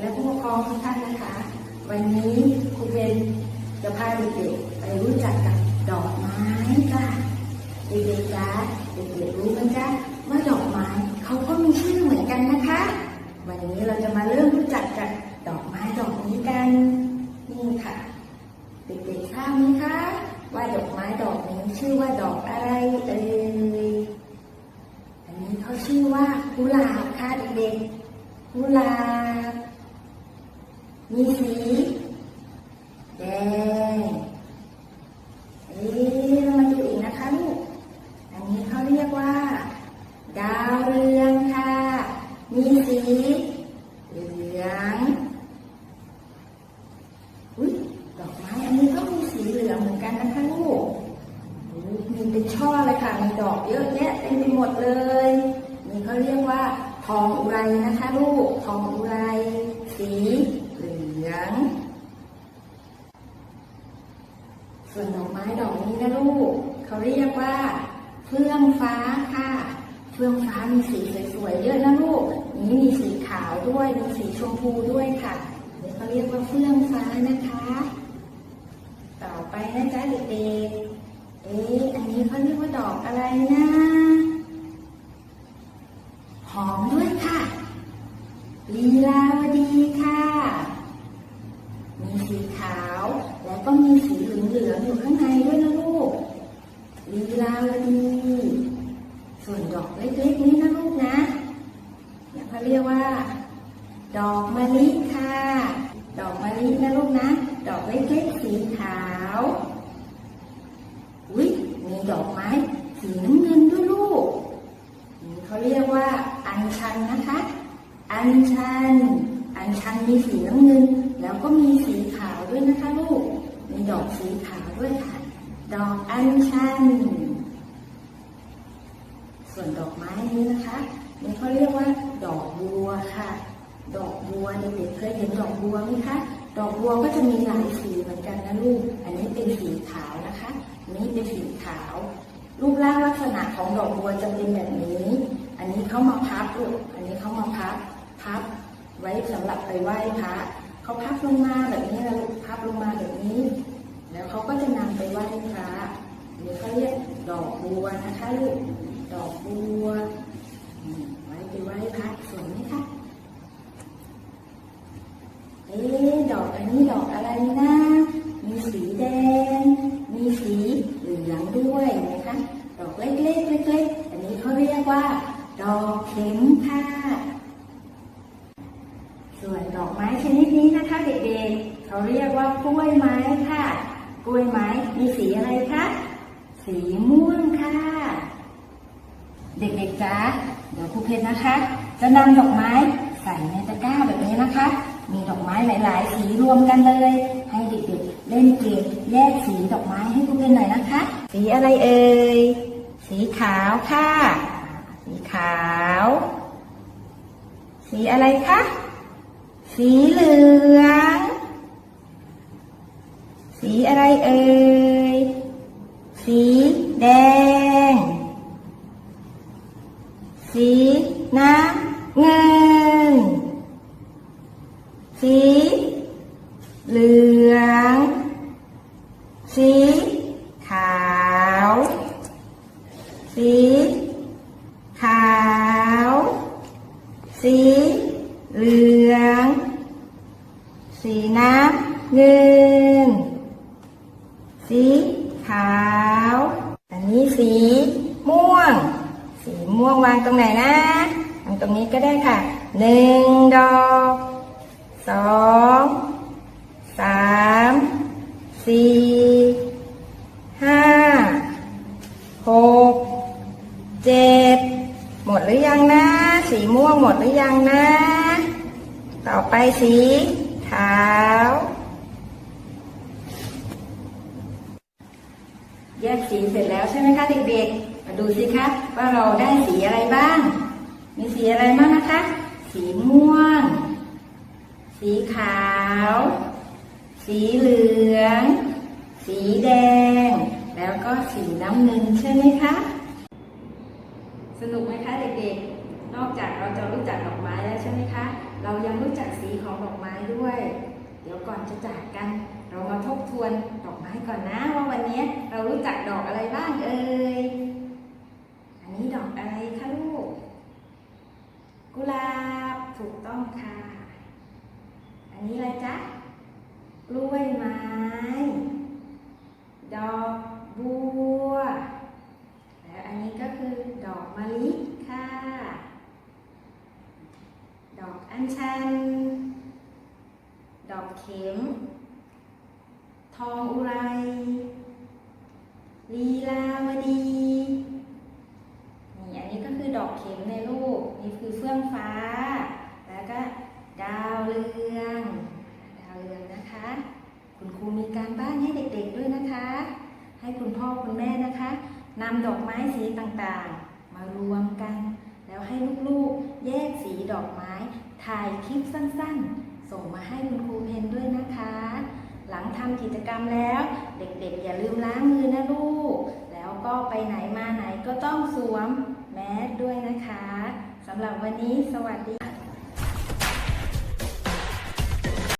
และผู้ปกครองทุกท่านนะคะ วันนี้ครูเพนจะพาเด็กๆไปรู้จักกับดอกไม้จ้าเด็กๆจ้าเด็กๆรู้กันจ้าว่าดอกไม้เขาก็มีชื่อเหมือนกันนะคะ วันนี้เราจะมาเริ่มรู้จักกับดอกไม้ดอกนี้กันนี่ค่ะ เด็กๆทราบไหมคะว่าดอกไม้ดอกนี้ชื่อว่าดอกอะไรเอ่ยอันนี้เขาชื่อว่ากุหลาบค่ะเด็กๆกุหลาบ มีสีแดงเอ๊ะมาดูอีกนะคะลูก อันนี้เขาเรียกว่า ดาวเรืองค่ะ มีสีเหลืองอุ้ยดอกไม้อันนี้ก็มีสีเหลืองเหมือนกันนะคะลูกมีเป็นช่อเลยค่ะมีดอกเยอะแยะเต็มไปหมดเลยนี่เขาเรียกว่า ทองอุไรนะคะ ลูกทองอุไรสี ลือง ส่วนดอกไม้ดอกนี้นะลูก เขาเรียกว่า เฟื่องฟ้าค่ะ เฟื่องฟ้ามีสีสวยๆเยอะนะลูก นี้มีสีขาวด้วย มีสีชมพูด้วยค่ะนี่เขาเรียกว่าเฟื่องฟ้านะคะ ต่อไปนะจ๊ะเด็กๆ เอ๊ะ อันนี้เขาเรียกว่าดอกอะไรนะหอมด้วยค่ะลีลาวดีค่ะ มีสีขาว แล้ว ก็มีสีเหลืองๆอยู่ข้างในด้วยนะลูกลีลาวดีส่วนดอกเล็กๆนี้นะลูกนะเนี่ยเขาเรียกว่า ดอกมะลิค่ะ ดอกมะลินะลูกนะ ดอกเล็กๆสีขาว อุ้ยมีดอกไม้สีน้ำเงินด้วยลูกเขาเรียกว่า อัญชันนะคะ อัญชัน อัญชันมีสีน้ำเงิน แล้วก็มีสีขาวด้วยนะคะลูก มีดอกสีขาวด้วยค่ะ ดอกอัญชัน ส่วนดอกไม้นี้นะคะนี่เขาเรียกว่า ดอกบัวค่ะ ดอกบัวเด็กๆเคยเห็นดอกบัวไหมคะ ดอกบัวก็จะมีหลายสีเหมือนกันนะลูก อันนี้เป็นสีขาวนะคะ นี้เป็นสีขาว รูปร่างลักษณะของดอกบัวจะเป็นแบบนี้ อันนี้เขามาพับลูก อันนี้เขามาพับ พับไว้สำหรับไปไหว้พระ เขาพับลงมาแบบนี้นะลูกพับลงมาแบบนี้ แล้วเขาก็จะนำไปไหว้พระหรือเขาเรียกดอกบัวนะคะลูกดอกบัวไว้ไปไหว้พระสวยไหมคะเอ๊ดอกอันนี้ดอกอะไรนะมีสีแดง มีสีเหลืองด้วยนะคะดอกเล็กๆเล็กๆอันนี้เขาเรียกว่า ดอกเข็มค่ะ ส่วนดอกไม้ชนิดนี้นะคะเด็กๆ เขาเรียกว่ากล้วยไม้ค่ะ กล้วยไม้มีสีอะไรคะ สีม่วงค่ะ เด็กๆจ๊ะเดี๋ยวครูเพชรนะคะ จะนำดอกไม้ใส่ในตะกร้าแบบนี้นะคะ มีดอกไม้หลาย ๆ สีรวมกันเลย ให้เด็กๆ เล่นเกมแยกสีดอกไม้ให้ครูเพชรหน่อยนะคะ สีอะไรเอ่ย สีขาวค่ะ สีขาว สีอะไรคะ สีเหลือง สีอะไรเอ่ย สีแดง สีน้ำเงิน สีเหลือง สีขาว สีขาว สี เหลือง สีน้ำเงิน สีขาว อันนี้สีม่วง สีม่วงวางตรงไหนนะวางตรงนี้ก็ได้ค่ะหนึ่งดอกสองสามสี่ห้าหกเจ็ดหมดหรือยังนะ สีม่วงหมดหรือยังนะ ต่อไปสีขาว แยกสีเสร็จแล้วใช่ไหมคะเด็กๆ มาดูสิคะว่าเราได้สีอะไรบ้าง มีสีอะไรบ้างนะคะ สีม่วง สีขาว สีเหลือง สีแดง แล้วก็ก็สีน้ำเงินใช่ไหมคะ สนุกไหมคะเด็กๆ นอกจากเราจะรู้จักดอกไม้แล้วใช่ไหมคะ เรายังรู้จักสีของดอกไม้ด้วย เดี๋ยวก่อนจะจากกัน เรามาทบทวนดอกไม้ก่อนนะ ว่าวันนี้เรารู้จักดอกอะไรบ้างเอ่ย อันนี้ดอกอะไรคะลูก กุหลาบถูกต้องค่ะ อันนี้อะไรจ๊ะ กล้วยไม้ ดอกบัว แล้วอันนี้ก็คือดอกมะลิค่ะ อัญชัน ดอกเข็ม ทองอุไรลีลาวดีนี่อันนี้ก็คือดอกเข็มในลูกนี่คือเฟื่องฟ้า แล้วก็ดาวเรือง ดาวเรืองนะคะ คุณครูมีการบ้านให้เด็กๆด้วยนะคะ ให้คุณพ่อคุณแม่นะคะนำดอกไม้สีต่างๆ มารวมกัน แล้วให้ลูกๆ แยกสีดอกไม้ ถ่ายคลิปสั้นๆ ส่งมาให้คุณครูเพนด้วยนะคะ หลังทำกิจกรรมแล้ว เด็กๆ อย่าลืมล้างมือนะลูก แล้วก็ไปไหนมาไหนก็ต้องสวมแมสด้วยนะคะสำหรับวันนี้สวัสดี